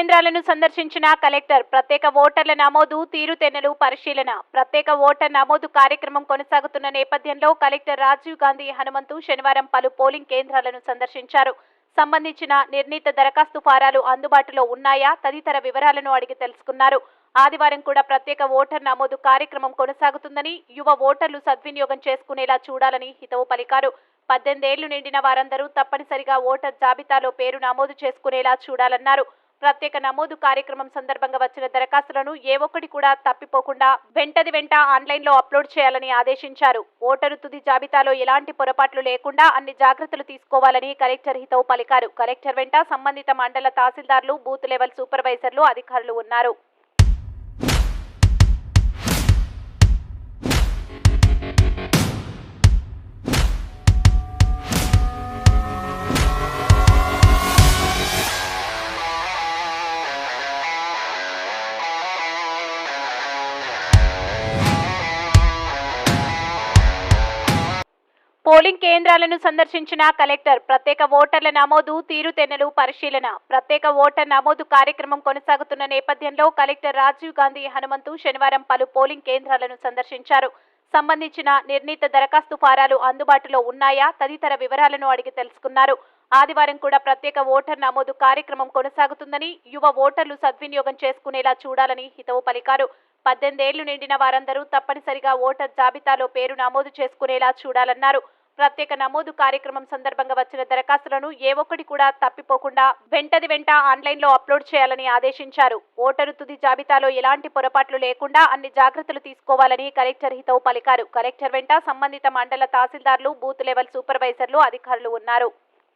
కేంద్రాలను సందర్శించిన కలెక్టర్ ప్రత్యేక ఓటర్ల నమోదు తీరుతెన్నులు పరిశీలన ప్రత్యేక ఓటర్ నమోదు కార్యక్రమం కొనసాగుతున్న నేపథ్యంలో కలెక్టర్ రాజీవ్ గాంధీ హనుమంతు శనివారం పలు పోలింగ్ కేంద్రాలను సందర్శించారు. సంబంధించిన నిర్ణీత దరఖాస్తు ఫారాలు అందుబాటులో ఉన్నాయా? తదితర వివరాలను అడిగి తెలుసుకున్నారు. ఆదివారం కూడా ప్రత్యేక ఓటర్ నమోదు కార్యక్రమం కొనసాగుతుందని యువ ఓటర్లు సద్వినియోగం చేసుకునేలా చూడాలని హితవు పలికారు. పద్దెనిమిదేళ్ళు నిండిన వారందరూ తప్పనిసరిగా ఓటర్ జాబితాలో పేరు నమోదు చేసుకునేలా చూడాలన్నారు. ప్రత్యేక నమోదు కార్యక్రమం సందర్భంగా వచ్చిన దరఖాస్తులను ఏ ఒక్కటి కూడా తప్పిపోకుండా వెంటది వెంట ఆన్లైన్లో అప్లోడ్ చేయాలని ఆదేశించారు. ఓటరు తుది జాబితాలో ఎలాంటి పొరపాట్లు లేకుండా అన్ని జాగ్రత్తలు తీసుకోవాలని కలెక్టర్ హితవు పలికారు. కలెక్టర్ వెంట సంబంధిత మండల తహసీల్దార్లు బూత్ లెవెల్ సూపర్వైజర్లు అధికారులు ఉన్నారు. పోలింగ్ కేంద్రాలను సందర్శించిన కలెక్టర్ ప్రత్యేక ఓటర్ల నమోదు తీరుతెన్నులు పరిశీలన. ప్రత్యేక ఓటర్ నమోదు కార్యక్రమం కొనసాగుతున్న నేపథ్యంలో కలెక్టర్ రాజీవ్ గాంధీ హనుమంతు శనివారం పలు పోలింగ్ కేంద్రాలను సందర్శించారు. సంబంధించిన నిర్ణీత దరఖాస్తు ఫారాలు అందుబాటులో ఉన్నాయా? తదితర వివరాలను అడిగి తెలుసుకున్నారు. ఆదివారం కూడా ప్రత్యేక ఓటర్ నమోదు కార్యక్రమం కొనసాగుతుందని యువ ఓటర్లు సద్వినియోగం చేసుకునేలా చూడాలని హితవు పలికారు. పద్దెనిమిదేళ్ళు నిండిన వారందరూ తప్పనిసరిగా ఓటర్ జాబితాలో పేరు నమోదు చేసుకునేలా చూడాలన్నారు. ప్రత్యేక నమోదు కార్యక్రమం సందర్భంగా వచ్చిన దరఖాస్తులను ఏ ఒక్కటి కూడా తప్పిపోకుండా వెంటది వెంట ఆన్లైన్లో అప్లోడ్ చేయాలని ఆదేశించారు. ఓటరు తుది జాబితాలో ఎలాంటి పొరపాట్లు లేకుండా అన్ని జాగ్రత్తలు తీసుకోవాలని కలెక్టర్ హితవు పలికారు. కలెక్టర్ వెంట సంబంధిత మండల తహసీల్దార్లు బూత్ లెవెల్ సూపర్వైజర్లు అధికారులు ఉన్నారు.